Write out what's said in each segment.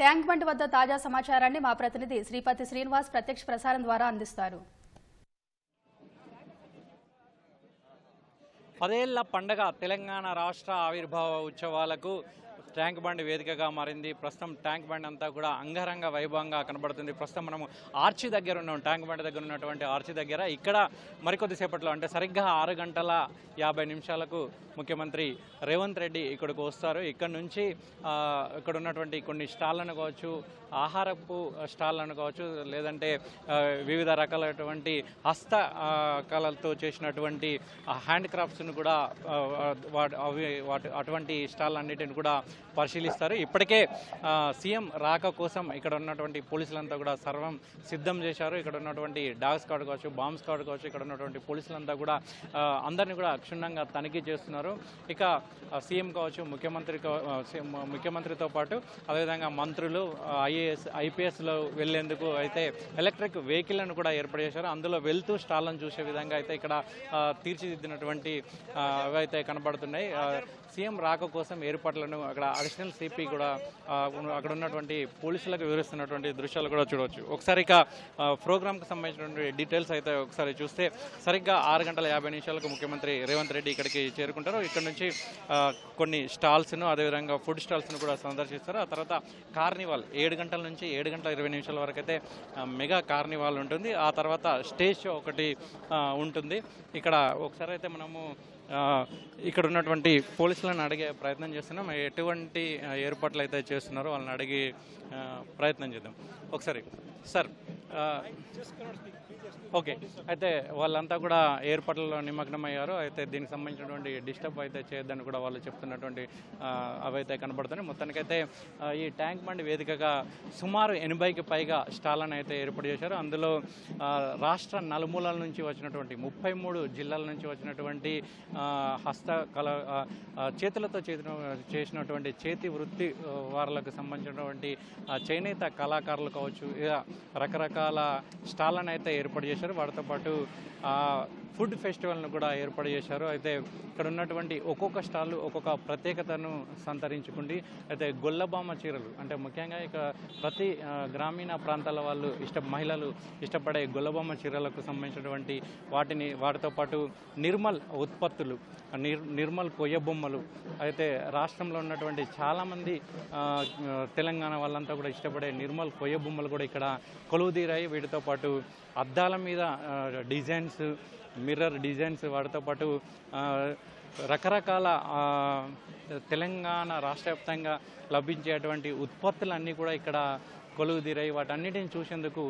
Tank bund వద్ద తాజా సమాచారాన్ని మా ప్రతినిధి శ్రీపతి శ్రీనివాస్ ప్రత్యక్ష ప్రసారం ద్వారా అందిస్తారు. పదేళ్ళ పండగ తెలంగాణ రాష్ట్ర ఆవిర్భావ ఉత్సవాలకు ట్యాంక్ బండ్ వేదికగా మారింది. ప్రస్తుతం ట్యాంక్ బండ్ అంతా కూడా అంగరంగ వైభవంగా కనబడుతుంది. ప్రస్తుతం మనము ఆర్చి దగ్గర ఉన్నాం. ట్యాంక్ బండ్ దగ్గర ఉన్నటువంటి ఆర్చి దగ్గర. ఇక్కడ మరికొద్దిసేపట్లో అంటే సరిగ్గా ఆరు గంటల యాభై నిమిషాలకు ముఖ్యమంత్రి రేవంత్ రెడ్డి ఇక్కడికి వస్తారు. ఇక్కడ నుంచి ఇక్కడ ఉన్నటువంటి కొన్ని స్టాళ్ళను కావచ్చు ఆహారపు స్టాళ్ళను కావచ్చు లేదంటే వివిధ రకాలైనటువంటి హస్త కళలతో చేసినటువంటి హ్యాండ్ క్రాఫ్ట్స్ను కూడా వాటి అవి వాటి అటువంటి స్టాల్ అన్నిటిని కూడా పరిశీలిస్తారు. ఇప్పటికే సీఎం రాక కోసం ఇక్కడ ఉన్నటువంటి పోలీసులంతా కూడా సర్వం సిద్ధం చేశారు. ఇక్కడ ఉన్నటువంటి డాగ్ స్క్వాడ్ కావచ్చు బాంబ్ స్క్వాడ్ కావచ్చు ఇక్కడ ఉన్నటువంటి పోలీసులంతా కూడా అందరినీ కూడా క్షుణ్ణంగా తనిఖీ చేస్తున్నారు. ఇక సీఎం కావచ్చు ముఖ్యమంత్రి ముఖ్యమంత్రితో పాటు అదేవిధంగా మంత్రులు ఐఏఎస్ ఐపీఎస్లో వెళ్ళేందుకు అయితే ఎలక్ట్రిక్ వెహికల్ను కూడా ఏర్పాటు చేశారు. అందులో వెళ్తూ స్టాళ్ళను చూసే విధంగా అయితే ఇక్కడ తీర్చిదిద్దినటువంటి అవైతే అవి అయితే కనబడుతున్నాయి సీఎం రాక కోసం ఏర్పాట్లను అక్కడ అడిషనల్ సిపి కూడా అక్కడ ఉన్నటువంటి పోలీసులకు వివరిస్తున్నటువంటి దృశ్యాలు కూడా చూడవచ్చు. ఒకసారి ఇక ప్రోగ్రామ్కి సంబంధించినటువంటి డీటెయిల్స్ అయితే ఒకసారి చూస్తే సరిగ్గా ఆరు గంటల యాభై నిమిషాలకు ముఖ్యమంత్రి రేవంత్ రెడ్డి ఇక్కడికి చేరుకుంటారు. ఇక్కడ నుంచి కొన్ని స్టాల్స్ను అదేవిధంగా ఫుడ్ స్టాల్స్ను కూడా సందర్శిస్తారు. ఆ తర్వాత కార్నివాల్ ఏడు గంటల నుంచి ఏడు గంటల ఇరవై నిమిషాల వరకు అయితే మెగా కార్నివాల్ ఉంటుంది. ఆ తర్వాత స్టేజ్ షో ఒకటి ఉంటుంది. ఇక్కడ ఒకసారి అయితే మనము ఇక్కడ ఉన్నటువంటి పోలీసులను అడిగే ప్రయత్నం చేస్తున్నాం. ఎటువంటి ఏర్పాట్లు అయితే చేస్తున్నారో వాళ్ళని అడిగి ప్రయత్నం చేద్దాం. ఒకసారి సార్ Uh, ఓకే అయితే వాళ్ళంతా కూడా ఏర్పాట్లలో నిమగ్నమయ్యారు. అయితే దీనికి సంబంధించినటువంటి డిస్టర్బ్ అయితే చేయొద్దని కూడా వాళ్ళు చెప్తున్నటువంటి uh, అవైతే కనబడుతున్నాయి. మొత్తానికైతే uh, ఈ ట్యాంక్ బండ్ వేదికగా సుమారు ఎనభైకి పైగా స్టాళ్ళను అయితే ఏర్పాటు చేశారు. అందులో రాష్ట్ర నలుమూలల నుంచి వచ్చినటువంటి ముప్పై మూడు జిల్లాల నుంచి వచ్చినటువంటి హస్తకళ హస్త కళ చేతులతో చేసిన చేసినటువంటి చేతి వృత్తి వారులకు సంబంధించినటువంటి చేనేత కళాకారులు కావచ్చు ఇలా రకాల స్టాళ్ళను అయితే ఏర్పాటు చేశారు. వాటితో పాటు ఆ, ఫుడ్ ఫెస్టివల్ను కూడా ఏర్పాటు చేశారు. అయితే ఇక్కడ ఉన్నటువంటి ఒక్కొక్క స్టాల్ ఒక్కొక్క ప్రత్యేకతను సంతరించుకుండి అయితే గొల్లబామ చీరలు అంటే ముఖ్యంగా ఇక ప్రతి గ్రామీణ ప్రాంతాల వాళ్ళు ఇష్ట మహిళలు ఇష్టపడే గొల్లబామ చీరలకు సంబంధించినటువంటి వాటిని వాటితో పాటు నిర్మల్ ఉత్పత్తులు నిర్ నిర్మల్ కొయ్య బొమ్మలు. అయితే రాష్ట్రంలో ఉన్నటువంటి చాలామంది తెలంగాణ వాళ్ళంతా కూడా ఇష్టపడే నిర్మల్ కొయ్య బొమ్మలు కూడా ఇక్కడ కొలువుదీరాయి. వీటితో పాటు అద్దాల మీద డిజైన్స్ మిర్రర్ డిజైన్స్ వాటితో పాటు రకరకాల తెలంగాణ రాష్ట్ర వ్యాప్తంగా లభించేటువంటి ఉత్పత్తులన్నీ కూడా ఇక్కడ కొలువుదీరాయి. వాటన్నిటిని చూసేందుకు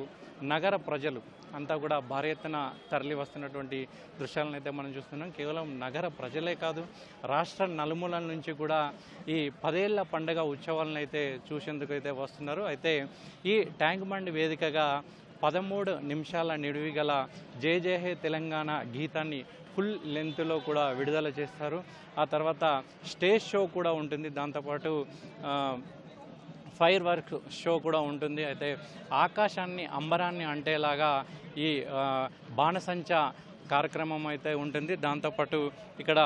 నగర ప్రజలు అంతా కూడా భారీ ఎత్తున తరలి వస్తున్నటువంటి దృశ్యాలను అయితే మనం చూస్తున్నాం. కేవలం నగర ప్రజలే కాదు రాష్ట్ర నలుమూలల నుంచి కూడా ఈ పదేళ్ళ పండుగ ఉత్సవాలను అయితే చూసేందుకు అయితే వస్తున్నారు. అయితే ఈ ట్యాంక్ బండ్ వేదికగా పదమూడు నిమిషాల నిడివి గల జే జే హే తెలంగాణ గీతాన్ని ఫుల్ లెంత్లో కూడా విడుదల చేస్తారు. ఆ తర్వాత స్టేజ్ షో కూడా ఉంటుంది. దాంతోపాటు ఫైర్ వర్క్ షో కూడా ఉంటుంది. అయితే ఆకాశాన్ని అంబరాన్ని అంటేలాగా ఈ బాణసంచ కార్యక్రమం అయితే ఉంటుంది. దాంతోపాటు ఇక్కడ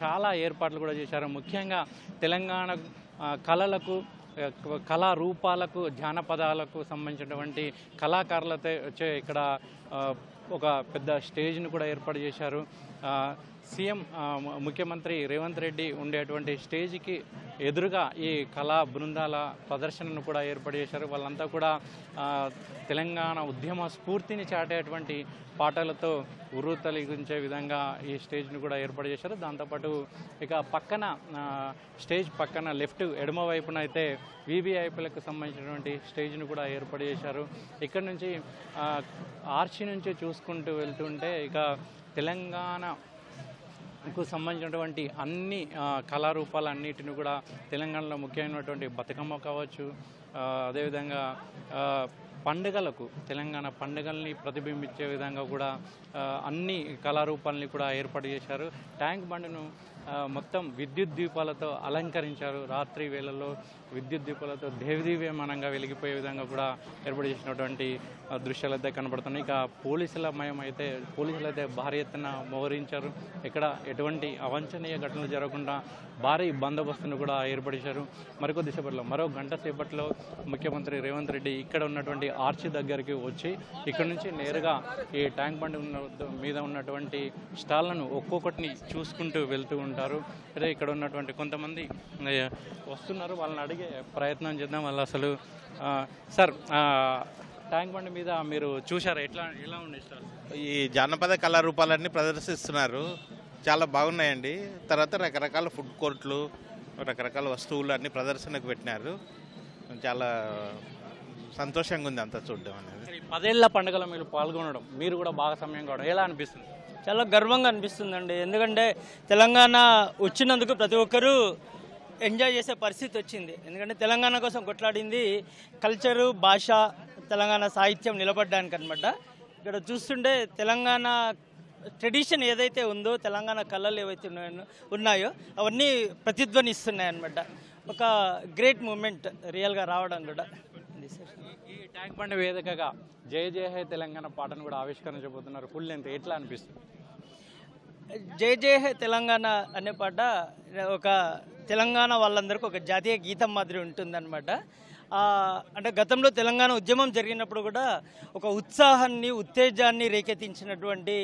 చాలా ఏర్పాట్లు కూడా చేశారు. ముఖ్యంగా తెలంగాణ కళలకు కళారూపాలకు జానపదాలకు సంబంధించినటువంటి కళాకారులతో వచ్చే ఇక్కడ ఒక పెద్ద స్టేజ్ను కూడా ఏర్పాటు చేశారు. సీఎం ముఖ్యమంత్రి రేవంత్ రెడ్డి ఉండేటువంటి స్టేజ్కి ఎదురుగా ఈ కళా బృందాల ప్రదర్శనను కూడా ఏర్పాటు చేశారు. వాళ్ళంతా కూడా తెలంగాణ ఉద్యమ స్ఫూర్తిని చాటేటువంటి పాటలతో ఉర్రు తొలగించే విధంగా ఈ స్టేజ్ను కూడా ఏర్పాటు చేశారు. దాంతోపాటు ఇక పక్కన స్టేజ్ పక్కన లెఫ్ట్ ఎడమ వైపున అయితే వీవీఐపీలకు సంబంధించినటువంటి స్టేజ్ను కూడా ఏర్పాటు చేశారు. ఇక్కడ నుంచి ఆర్చి నుంచి చూసుకుంటూ వెళ్తుంటే ఇక తెలంగాణ కు సంబంధించినటువంటి అన్ని కళారూపాలన్నిటిని కూడా తెలంగాణలో ముఖ్యమైనటువంటి బతుకమ్మ కావచ్చు అదేవిధంగా పండుగలకు తెలంగాణ పండుగల్ని ప్రతిబింబించే విధంగా కూడా అన్ని కళారూపాలని కూడా ఏర్పాటు చేశారు. ట్యాంక్ బండ్ను మొత్తం విద్యుత్ దీపాలతో అలంకరించారు. రాత్రి వేళల్లో విద్యుత్ దీపాలతో దేవదీవ్యమానంగా వెలిగిపోయే విధంగా కూడా ఏర్పాటు చేసినటువంటి దృశ్యాలైతే దృశ్యాలు అయితే కనబడుతున్నాయి. ఇక పోలీసుల మయం అయితే పోలీసులు అయితే భారీ ఎత్తున మోహరించారు. ఇక్కడ ఎటువంటి అవాంఛనీయ ఘటనలు జరగకుండా భారీ బందోబస్తును కూడా ఏర్పడిచారు మరికొద్ది సేపట్లో మరో గంట సేపట్లో ముఖ్యమంత్రి రేవంత్ రెడ్డి ఇక్కడ ఉన్నటువంటి ఆర్చి దగ్గరికి వచ్చి ఇక్కడ నుంచి నేరుగా ఈ ట్యాంక్ బండి ఉన్న మీద ఉన్నటువంటి స్టాళ్ళను ఒక్కొక్కటిని చూసుకుంటూ వెళ్తూ ఉంటారు. అదే ఇక్కడ ఉన్నటువంటి కొంతమంది వస్తున్నారు. వాళ్ళని అడిగే ప్రయత్నం చేద్దాం. వాళ్ళు అసలు సార్ ట్యాంక్ బండి మీద మీరు చూసారా ఎట్లా ఎలా ఉండే స్టాల్ ఈ జానపద కళారూపాలన్నీ ప్రదర్శిస్తున్నారు. చాలా బాగున్నాయండి. తర్వాత రకరకాల ఫుడ్ కోర్ట్లు రకరకాల వస్తువులు అన్ని ప్రదర్శనకు పెట్టినారు. చాలా సంతోషంగా ఉంది అంతా చూడడం అనేది. పదేళ్ళ పండుగలో మీరు పాల్గొనడం మీరు కూడా భాగస్వామ్యం కావడం ఎలా అనిపిస్తుంది? చాలా గర్వంగా అనిపిస్తుందండి. ఎందుకంటే తెలంగాణ వచ్చినందుకు ప్రతి ఒక్కరూ ఎంజాయ్ చేసే పరిస్థితి వచ్చింది. ఎందుకంటే తెలంగాణ కోసం కొట్లాడింది కల్చరు భాష తెలంగాణ సాహిత్యం నిలబడడానికి అనమాట ఇక్కడ చూస్తుంటే తెలంగాణ ట్రెడిషన్ ఏదైతే ఉందో తెలంగాణ కళలు ఏవైతే ఉన్నాయో ఉన్నాయో అవన్నీ ప్రతిధ్వనిస్తున్నాయి అనమాట ఒక గ్రేట్ మూమెంట్ రియల్గా రావడం కూడా ఈ ట్యాంక్ బండి వేదికగా జయ జయ హే తెలంగాణ పాటను కూడా ఆవిష్కరించబోతున్నారు. ఫుల్ లెంత్ ఎట్లా అనిపిస్తుంది? జై జయ హే తెలంగాణ అనే పాట ఒక తెలంగాణ వాళ్ళందరికీ ఒక జాతీయ గీతం మాదిరి ఉంటుందన్నమాట. అంటే గతంలో తెలంగాణ ఉద్యమం జరిగినప్పుడు కూడా ఒక ఉత్సాహాన్ని ఉత్తేజాన్ని రేకెత్తించినటువంటి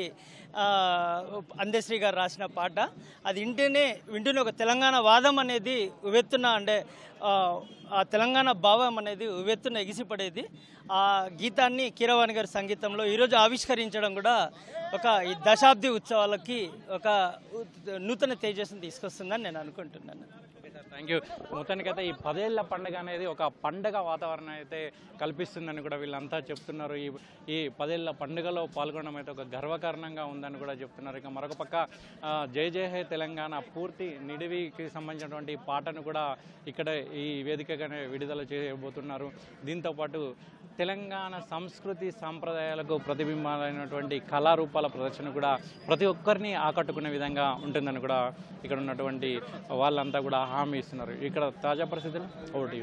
అందశ్రీ గారు రాసిన పాట. అది వింటేనే వింటూనే ఒక తెలంగాణ వాదం అనేది ఉవెత్తున అంటే ఆ, తెలంగాణ భావం అనేది ఉవెత్తున ఎగిసిపడేది. ఆ గీతాన్ని కీరవాణి గారి సంగీతంలో ఈరోజు ఆవిష్కరించడం కూడా ఒక ఈ దశాబ్ది ఉత్సవాలకి ఒక నూతన తేజస్సును తీసుకొస్తుందని నేను అనుకుంటున్నాను. థ్యాంక్ యూ మొత్తానికైతే ఈ పదేళ్ళ పండుగ అనేది ఒక పండగ వాతావరణం అయితే కల్పిస్తుందని కూడా వీళ్ళంతా చెప్తున్నారు. ఈ ఈ పదేళ్ళ పండుగలో పాల్గొనడం అయితే ఒక గర్వకారణంగా ఉందని కూడా చెప్తున్నారు. ఇక మరొక పక్క జయ జై జయ హే తెలంగాణ పూర్తి నిడివికి సంబంధించినటువంటి పాటను కూడా ఇక్కడ ఈ వేదికగానే విడుదల చేయబోతున్నారు. దీంతోపాటు తెలంగాణ సంస్కృతి సాంప్రదాయాలకు ప్రతిబింబాలైనటువంటి కళారూపాల ప్రదర్శన కూడా ప్రతి ఒక్కరిని ఆకట్టుకునే విధంగా ఉంటుందని కూడా ఇక్కడ ఉన్నటువంటి వాళ్ళంతా కూడా హామీ ఇస్తున్నారు. ఇక్కడ తాజా పరిస్థితులు ఓటు